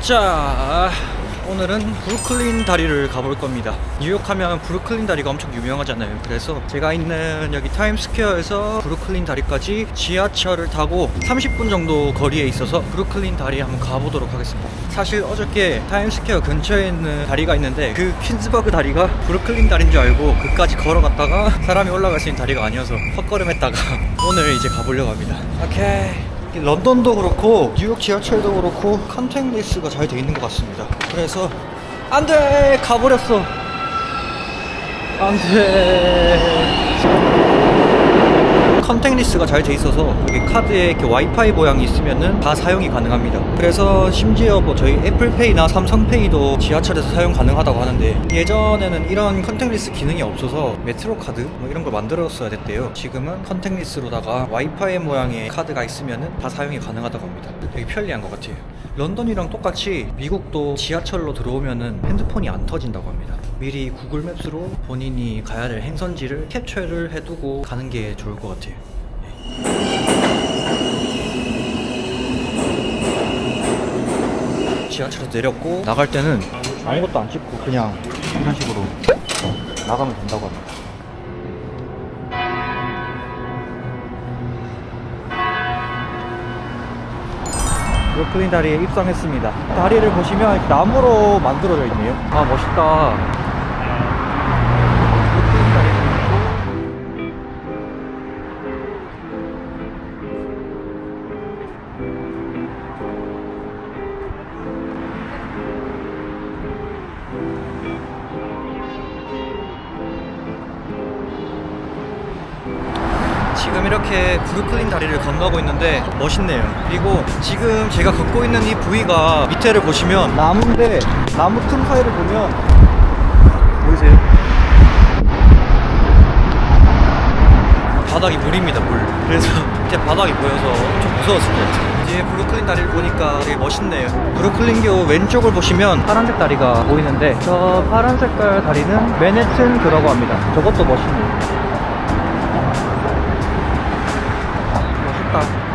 자 오늘은 브루클린 다리를 가볼 겁니다. 뉴욕 하면 브루클린 다리가 엄청 유명하잖아요. 그래서 제가 있는 여기 타임스퀘어에서 브루클린 다리까지 지하철을 타고 30분 정도 거리에 있어서 브루클린 다리 한번 가보도록 하겠습니다. 사실 어저께 타임스퀘어 근처에 있는 다리가 있는데 그 퀸즈버그 다리가 브루클린 다리인 줄 알고 그까지 걸어갔다가 사람이 올라갈 수 있는 다리가 아니어서 헛걸음했다가 오늘 이제 가보려고 합니다. 오케이 이 런던도 그렇고 뉴욕 지하철도 그렇고 컨택리스가 잘 돼 있는 것 같습니다. 그래서 안돼 가버렸어. 안돼. 컨택리스가 잘 돼 있어서 여기 카드에 이렇게 와이파이 모양이 있으면은 다 사용이 가능합니다. 그래서 심지어 뭐 저희 애플페이나 삼성페이도 지하철에서 사용 가능하다고 하는데 예전에는 이런 컨택리스 기능이 없어서 메트로 카드 뭐 이런 걸 만들었어야 됐대요. 지금은 컨택리스로다가 와이파이 모양의 카드가 있으면은 다 사용이 가능하다고 합니다. 되게 편리한 것 같아요. 런던이랑 똑같이 미국도 지하철로 들어오면은 핸드폰이 안 터진다고 합니다. 미리 구글 맵스로 본인이 가야 될 행선지를 캡처를 해두고 가는 게 좋을 것 같아요. 지하철에서 내렸고 나갈 때는 아무것도 안 찍고 그냥 이런 식으로 나가면 된다고 합니다. 브루클린 다리에 입성했습니다. 다리를 보시면 나무로 만들어져 있네요. 아 멋있다. 브루클린 다리를 건너고 있는데 멋있네요. 그리고 지금 제가 걷고 있는 이 부위가 밑에를 보시면 나무인데 나무 틈 사이를 보면 보이세요? 바닥이 물입니다 물. 그래서 밑에 바닥이 보여서 좀 무서웠을 것 같아요. 이제 브루클린 다리를 보니까 되게 멋있네요. 브루클린교 왼쪽을 보시면 파란색 다리가 보이는데 저 파란 색깔 다리는 맨해튼 그라고 합니다. 저것도 멋있네요. 멋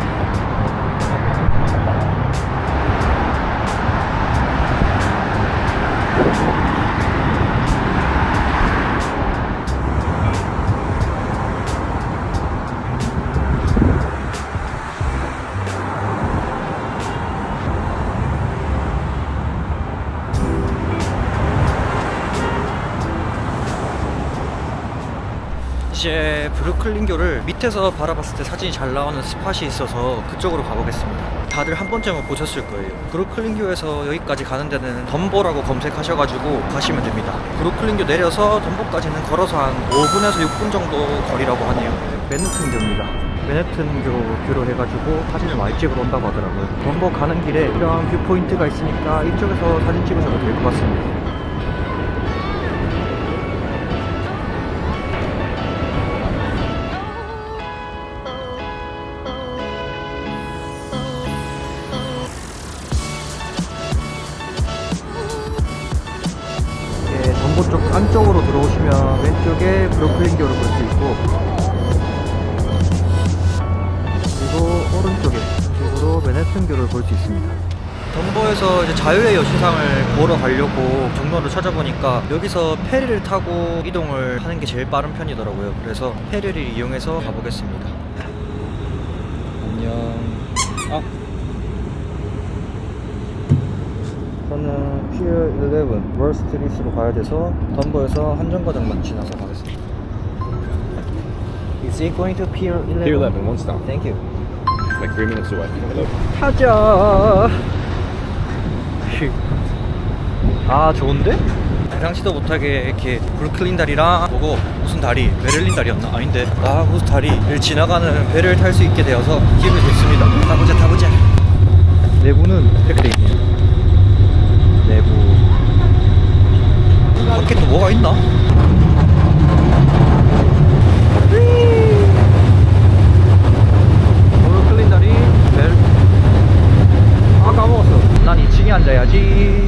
브루클린교를 밑에서 바라봤을 때 사진이 잘 나오는 스팟이 있어서 그쪽으로 가보겠습니다. 다들 한 번쯤은 보셨을 거예요. 브루클린교에서 여기까지 가는 데는 덤보라고 검색하셔가지고 가시면 됩니다. 브루클린교 내려서 덤보까지는 걸어서 한 5분에서 6분 정도 거리라고 하네요. 맨해튼교입니다. 맨해튼교 뷰로 해가지고 사진을 많이 찍으러 온다고 하더라고요. 덤보 가는 길에 이런 뷰포인트가 있으니까 이쪽에서 사진 찍으셔도 될 것 같습니다. 자유의 여신상을 보러 가려고 경로를 찾아보니까 여기서 페리를 타고 이동을 하는 게 제일 빠른 편이더라고요. 그래서 페리를 이용해서 가보겠습니다. 안녕. 아. 저는 피어 11 월스트리트로 가야 돼서 덤버에서 한정거장만 지나서 가겠습니다. Is it going to Pier 11? Pier 11, one stop. Thank you. Like three minutes away. 타자. 휴. 아 좋은데? 예상치도 못하게 이렇게 브루클린 다리랑 보고 무슨 다리 베를린 다리였나 아닌데 아 무슨 다리를 지나가는 배를 탈 수 있게 되어서 기분이 좋습니다. 타보자 타보자. 내부는 이렇게 돼 있네요. 내부. 밖에 또 뭐가 있나? 브루클린 다리 벨. 아 까먹었어. 난 2층에 앉아야지.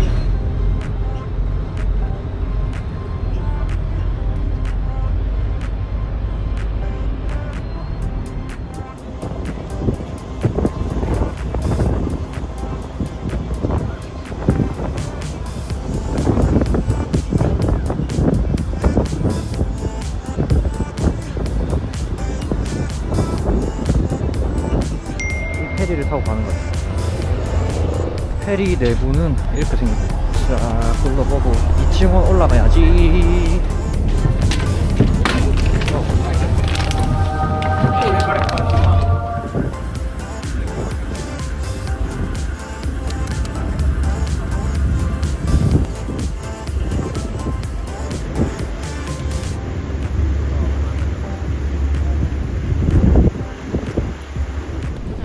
내부는 이렇게 생겼네요. 자, 둘러보고 2층으로 올라가야지.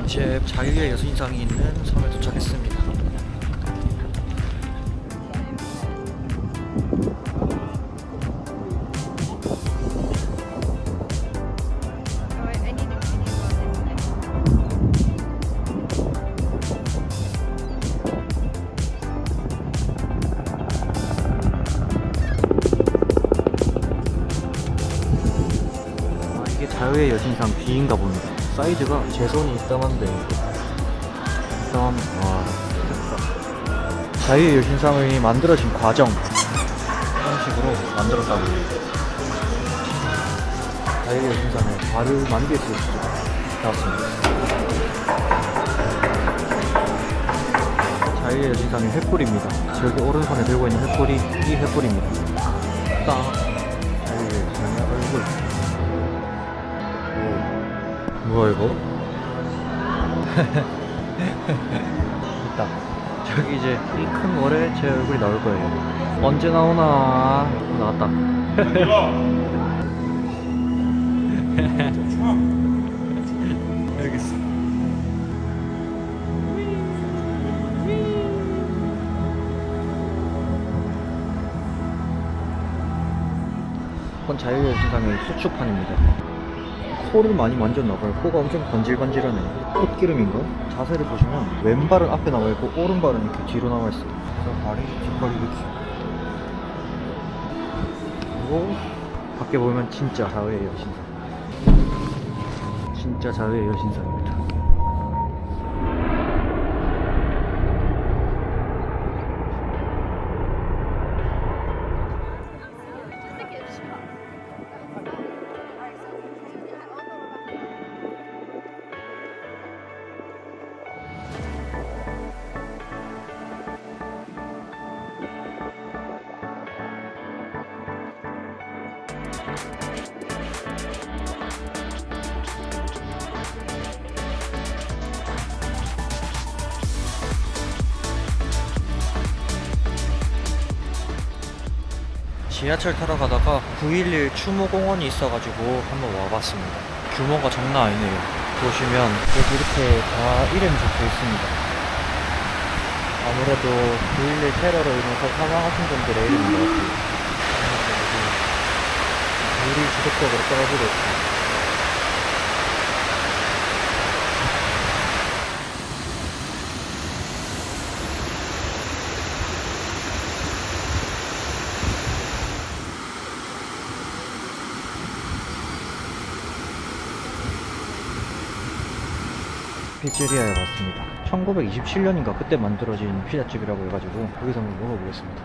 이제 자유의 여신상이 있는 섬에 도착했습니다. 사이즈가 제 손이 이따만데 이따만 와 됐다. 자유의 여신상이 만들어진 과정 이런 식으로 만들었다고 자유의 여신상에 발을 만질 수 나왔습니다. 자유의 여신상의 횃불입니다. 저기 오른손에 들고 있는 횃불이 이 횃불입니다. 딱 뭐야 이거? 있다. 저기 이제 이 큰 월에 제 얼굴이 나올 거예요. 언제 나오나? 나왔다. 자유의 신상의 수축판입니다. 코를 많이 만졌나봐요. 코가 엄청 번질번질하네. 꽃기름인가? 자세를 보시면 왼발은 앞에 나와 있고 오른발은 이렇게 뒤로 나와 있어요. 그래서 발이 뒷발이 이렇게. 그리고 밖에 보면 진짜 자유의 여신상. 진짜 자유의 여신상 지하철 타러 가다가 911 추모공원이 있어가지고 한번 와봤습니다. 규모가 장난 아니네요. 보시면 여기 이렇게 다 이름이 적혀 있습니다. 아무래도 911 테러로 인해서 사망하신 분들의 이름인 것 같아요. 물이 지속적으로 떨어지고 있습니다. 피제리아에 왔습니다. 1927년인가 그때 만들어진 피자집이라고 해가지고 여기서 한번 먹어보겠습니다.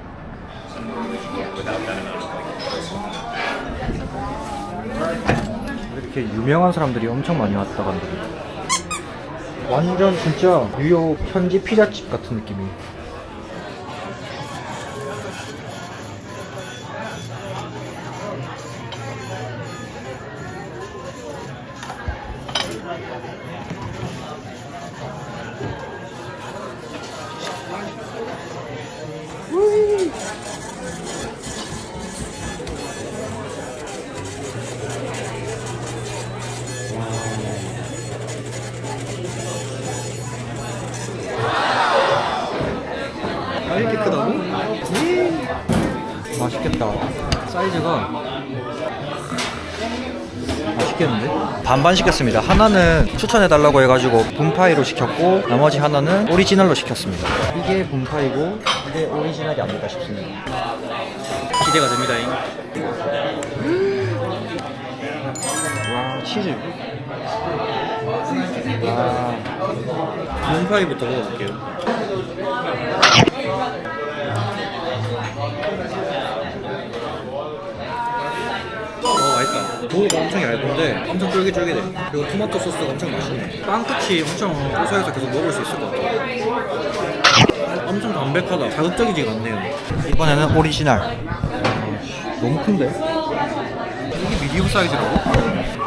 이렇게 유명한 사람들이 엄청 많이 왔다 간다. 완전 진짜 뉴욕 현지 피자집 같은 느낌이에요. 이렇게 크다고? 맛있겠다. 사이즈가 맛있겠는데? 반반 시켰습니다. 하나는 추천해달라고 해가지고 분파이로 시켰고 나머지 하나는 오리지널로 시켰습니다. 이게 분파이고 이게 오리지널이 아닐까 싶습니다. 기대가 됩니다. 와 치즈. 와 분파이부터 먹어볼게요. 도우가 엄청 얇은데 엄청 쫄깃쫄깃해 그리고 토마토 소스가 엄청 맛있네 빵 끝이 엄청 고소해서 계속 먹을 수 있을 것 같아 엄청 담백하다. 자극적이지가 않네요. 이번에는 오리지널. 아, 너무 큰데? 이게 미디움 사이즈라고?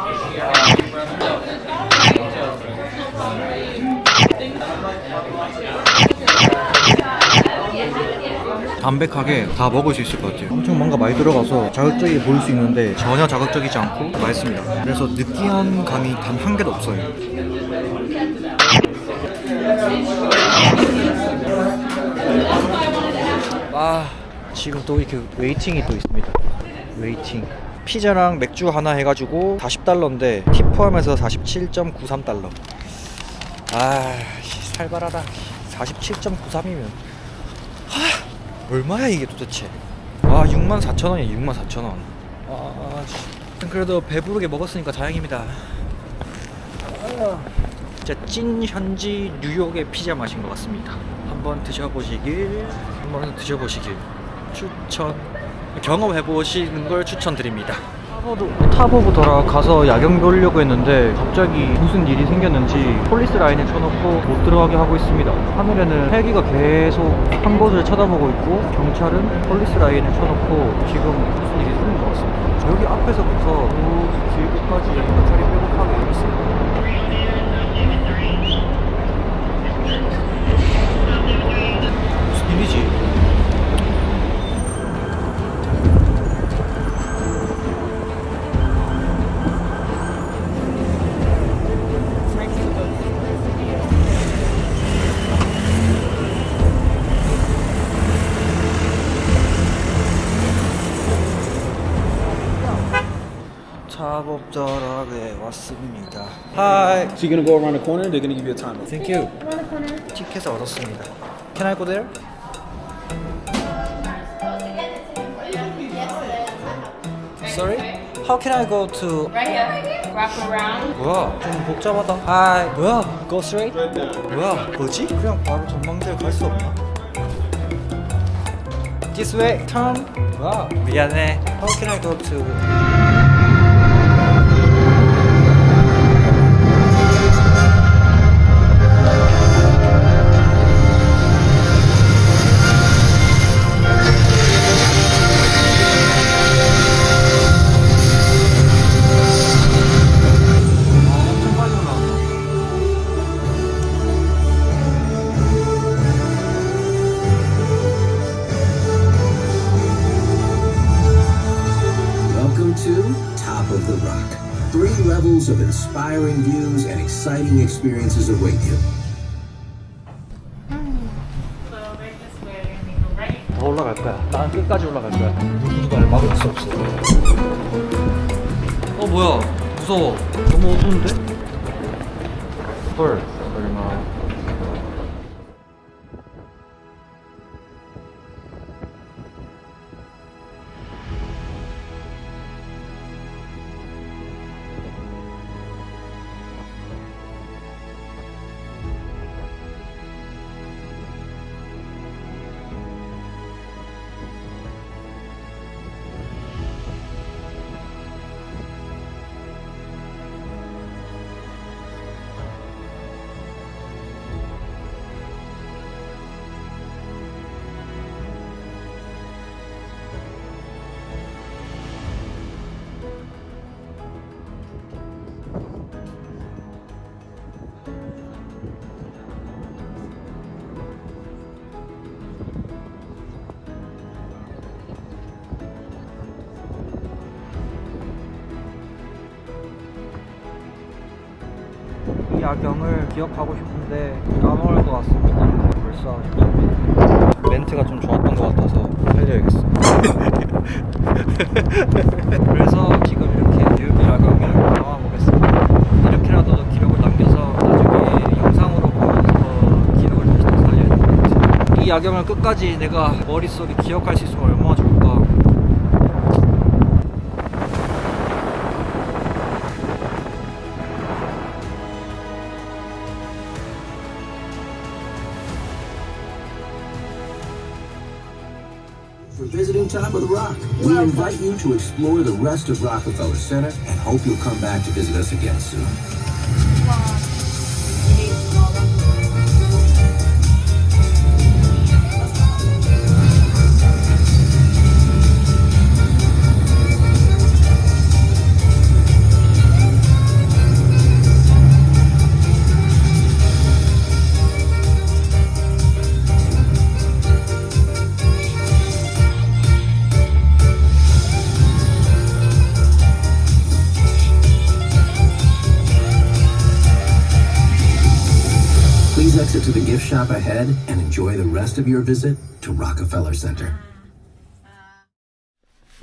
담백하게 다 먹을 수 있을 것 같아요. 엄청 뭔가 많이 들어가서 자극적이게 보일 수 있는데 전혀 자극적이지 않고 맛있습니다. 그래서 느끼한 감이 단 한 개도 없어요. 아 지금 또 이렇게 웨이팅이 또 있습니다 웨이팅 피자랑 맥주 하나 해가지고 40달러인데 팁 포함해서 47.93달러 아 씨, 살벌하다 47.93이면 하 얼마야 이게 도대체 아 64,000원이야 64,000원 아 씨. 그래도 배부르게 먹었으니까 다행입니다 아, 진짜 찐 현지 뉴욕의 피자 맛인 것 같습니다. 한번 드셔보시길, 한번 드셔보시길 추천, 경험해 보시는 걸 추천드립니다. 타버도 타버부 돌아 가서 야경 보려고 했는데 갑자기 무슨 일이 생겼는지 폴리스 라인을 쳐놓고 못 들어가게 하고 있습니다. 하늘에는 헬기가 계속 한 곳을 쳐다보고 있고 경찰은 폴리스 라인을 쳐놓고 지금 무슨 일이 생긴 것 같습니다. 여기 앞에서부터 그 길고까지 경찰이 빼곡하게 있습니다. 무슨 일이지? 작업자락에 왔습니다. 하이. So you're gonna go around the corner. They're gonna give you a timer. Thank you. 티켓을 얻었습니다. Can I go there? Sorry? How can I go to? Right here. Wrap around. 뭐야? 좀 복잡하다. 아, 뭐야? Go straight? 뭐야? 뭐지? 그냥 바로 전망대에 갈 수 없나? This way. Turn. 뭐야? 미안해. How can I go to? clerk, 야경을 기억하고 싶은데 까먹을 것 같습니다. 벌써 아쉽습니다. 멘트가 좀 좋았던 것 같아서 살려야겠어. 그래서 지금 이렇게 뉴욕 야경을 나와 보겠습니다. 이렇게라도 기록을 남겨서 나중에 영상으로 보면서 기록을 다시 또 살려야 될것 같아요. 이 야경을 끝까지 내가 머릿속에 기억할 수 있으면 얼마나 좋을까. For visiting Top of the Rock, we invite you to explore the rest of Rockefeller Center and hope you'll come back to visit us again soon. Shop ahead and enjoy the rest of your visit to Rockefeller Center.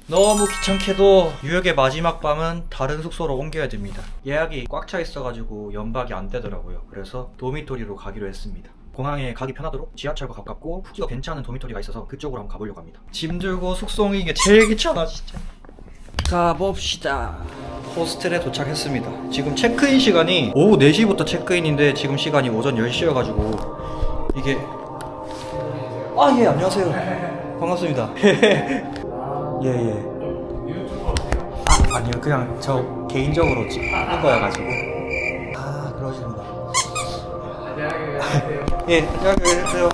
너무 귀찮게도 뉴욕의 마지막 밤은 다른 숙소로 옮겨야 됩니다. 예약이 꽉 차 있어가지고 연박이 안 되더라고요. 그래서 도미토리로 가기로 했습니다. 공항에 가기 편하도록 지하철과 가깝고 후기가 괜찮은 도미토리가 있어서 그쪽으로 한번 가보려고 합니다. 짐 들고 숙소 옮기는 게 제일 귀찮아 진짜. 가봅시다. 호스텔에 도착했습니다. 지금 체크인 시간이 오후 4시부터 체크인인데 지금 시간이 오전 10시여가지고 이게 아 예 안녕하세요. 반갑습니다. 예예. 아, 아니요 그냥 저 개인적으로 찍는 거여 가지고. 아 그러시구나. 예 안녕하세요.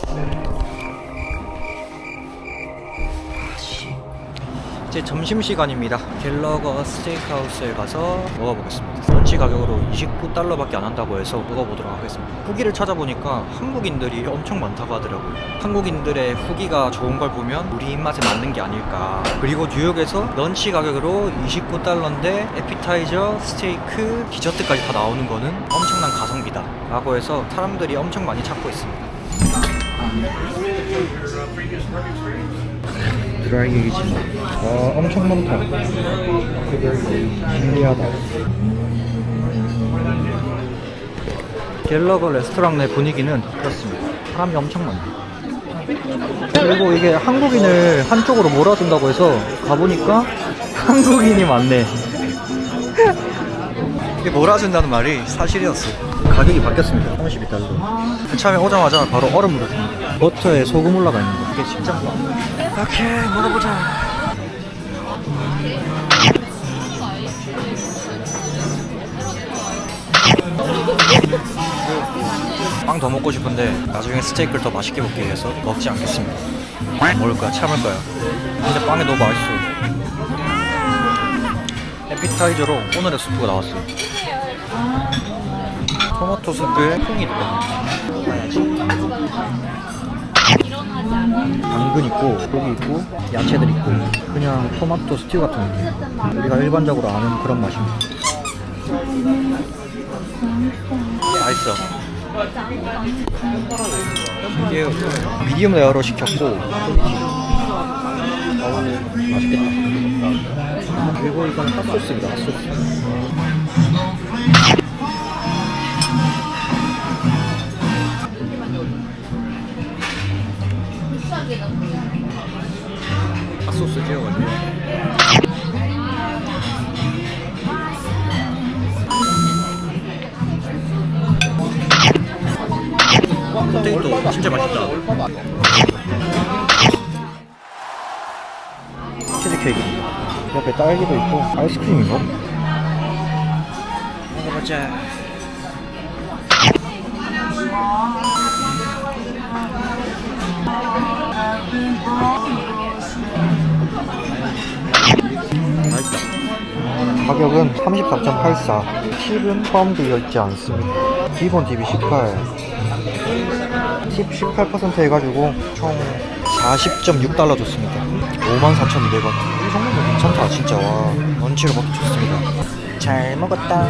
제 점심시간입니다. 갤러거 스테이크하우스에 가서 먹어보겠습니다. 런치 가격으로 29달러밖에 안 한다고 해서 먹어보도록 하겠습니다. 후기를 찾아보니까 한국인들이 엄청 많다고 하더라고요. 한국인들의 후기가 좋은 걸 보면 우리 입맛에 맞는 게 아닐까. 그리고 뉴욕에서 런치 가격으로 29달러인데 에피타이저, 스테이크, 디저트까지 다 나오는 거는 엄청난 가성비다. 라고 해서 사람들이 엄청 많이 찾고 있습니다. 드라이 게이지. 와, 엄청 많다. 신기하다. 갤러거 레스토랑 내 분위기는 그렇습니다. 사람이 엄청 많네. 그리고 이게 한국인을 한쪽으로 몰아준다고 해서 가보니까 한국인이 많네. 이게 몰아준다는 말이 사실이었어. 가격이 바뀌었습니다. 32달러. 처음에 오자마자 바로 얼음으로 줍니다. 버터에 소금 올라가 있는 거. 이게 진짜 좋아. 오케이, 먹어보자. 빵 더 먹고 싶은데 나중에 스테이크를 더 맛있게 먹기 위해서 먹지 않겠습니다. 먹을 거야, 참을 거야. 근데 빵이 너무 맛있어. 에피타이저로 오늘의 수프가 나왔어요. 토마토 수프에 콩이 들어갑니다. 당근 있고 고기 있고 야채들 있고 그냥 토마토 스튜 같은 느낌. 우리가 일반적으로 아는 그런 맛입니다. 맛있어. 이게 미디움 레어로 시켰고 맛있겠다. 그리고 이건 핫소스입니다. 핫소스. 핫소스 찍어가지고 진짜 맛있다 케이크 옆에 딸기도 있고 아이스크림인가? 먹어보자. 가격은 34.84 팁은 포함되어 있지 않습니다. 기본 팁이 18 팁 18% 해가지고 총 40.6달러 줬습니다. 54,200원 이 정도면 괜찮다 진짜. 와 런치를 먹기 좋습니다. 잘 먹었다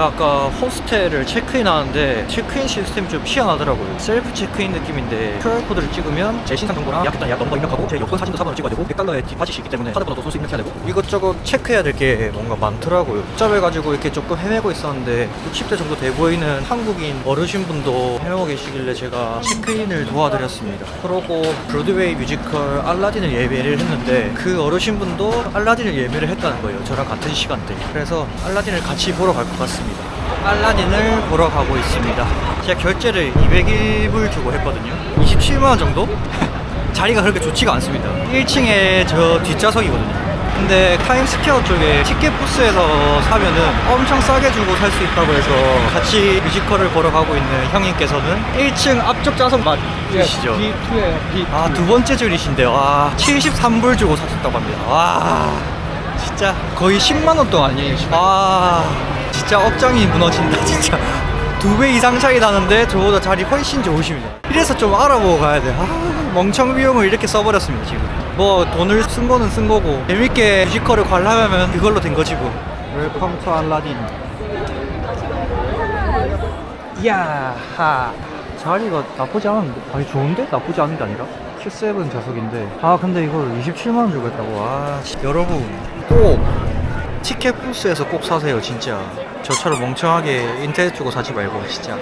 제가 아까 호스텔을 체크인 하는데 체크인 시스템이 좀 희한하더라고요. 셀프 체크인 느낌인데 QR코드를 찍으면 제 신상 정보랑 일단 예약 넘버 입력하고 제 여권 사진도 사본을 찍어야 되고 100달러의 디파짓이 있기 때문에 카드번호도 소수 입력해야 되고 이것저것 체크해야 될 게 뭔가 많더라고요. 복잡해가지고 이렇게 조금 헤매고 있었는데 60대 정도 돼 보이는 한국인 어르신분도 헤매고 계시길래 제가 체크인을 도와드렸습니다. 그러고 브로드웨이 뮤지컬 알라딘을 예매를 했는데 그 어르신분도 알라딘을 예매를 했다는 거예요. 저랑 같은 시간대. 그래서 알라딘을 같이 보러 갈 것 같습니다. 알라딘을 보러 가고 있습니다. 제가 결제를 201불 주고 했거든요. 27만원 정도? 자리가 그렇게 좋지가 않습니다. 1층에 저 뒷좌석이거든요. 근데 타임스퀘어 쪽에 티켓 부스에서 사면은 엄청 싸게 주고 살 수 있다고 해서 같이 뮤지컬을 보러 가고 있는 형님께서는 1층 앞쪽 좌석 맞으시죠? B2에요, B2. 아, 두 번째 줄이신데요. 와, 73불 주고 사셨다고 합니다. 와, 진짜 거의 10만원 동 아니에요. 와, 진짜 업장이 무너진다, 진짜. 두 배 이상 차이 나는데 저보다 자리 훨씬 좋으십니다. 이래서 좀 알아보고 가야 돼. 아, 멍청 비용을 이렇게 써버렸습니다, 지금. 뭐, 돈을 쓴 거는 쓴 거고, 재밌게 뮤지컬을 관람하면 그걸로 된 거지 뭐. 웰컴 투 알라딘. 이야, 하. 자리가 나쁘지 않은데? 아니, 좋은데? 나쁘지 않은 게 아니라? Q7 좌석인데. 아, 근데 이걸 27만원 주고 했다고. 아, 씨. 여러분, 꼭 티켓 부스에서 꼭 사세요, 진짜. 저처럼 멍청하게 인터넷 주고 사지 말고, 진짜.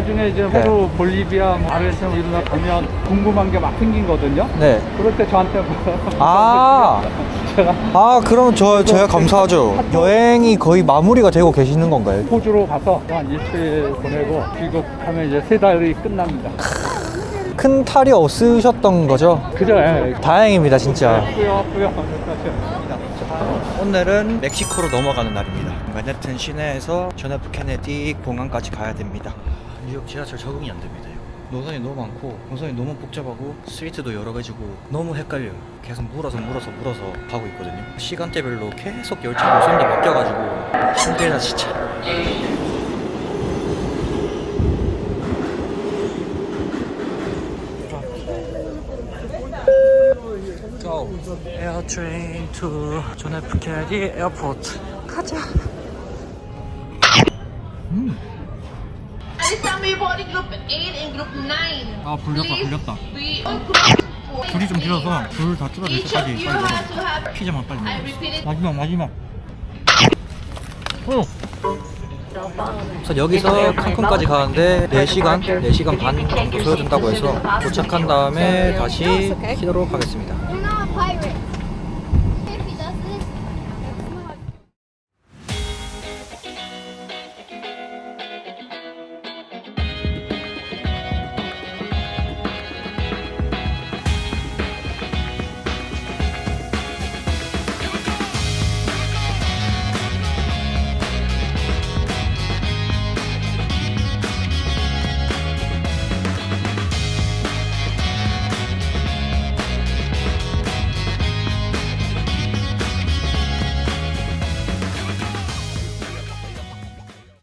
나중에 이제 네. 페루, 볼리비아, 뭐 아르헨티나 이런 데 가면 궁금한 게 막 생긴거든요. 네. 그럴 때 저한테 아. 제가 아, 그럼 저, 저야 감사하죠. 여행이 거의 마무리가 되고 계시는 건가요? 호주로 가서 한 일주일 보내고 귀국하면 이제 세 달이 끝납니다. 큰 탈이 없으셨던 거죠? 그죠? 예. 다행입니다, 진짜. 뿌요 뿌요. 오늘은 멕시코로 넘어가는 날입니다. 맨해튼 시내에서 존 F 케네디 공항까지 가야 됩니다. 뉴욕 지하철 적응이 안 됩니다. 노선이 너무 많고 노선이 너무 복잡하고 스트리트도 여러 가지고 너무 헷갈려요. 계속 물어서 물어서 물어서 가고 있거든요. 시간대별로 계속 열차 노선도 바뀌어가지고 힘들다 진짜. Go. Air train to John F. Kennedy Airport. 가자. Boarding group 8 and group 9. 아, 불렸다, 불렸다. group. 줄이 좀 길어서 줄다 줄어들 Each of 때까지 you 빨리 to 먹어. have. 피자만 빨리 I 먹어. it. 마지막 마지막. 어. 그래서 여기서 칸쿤까지 가는데 4시간, 4시간 반 정도 소요된다고 해서 도착한 다음에 다시 키도록 하겠습니다.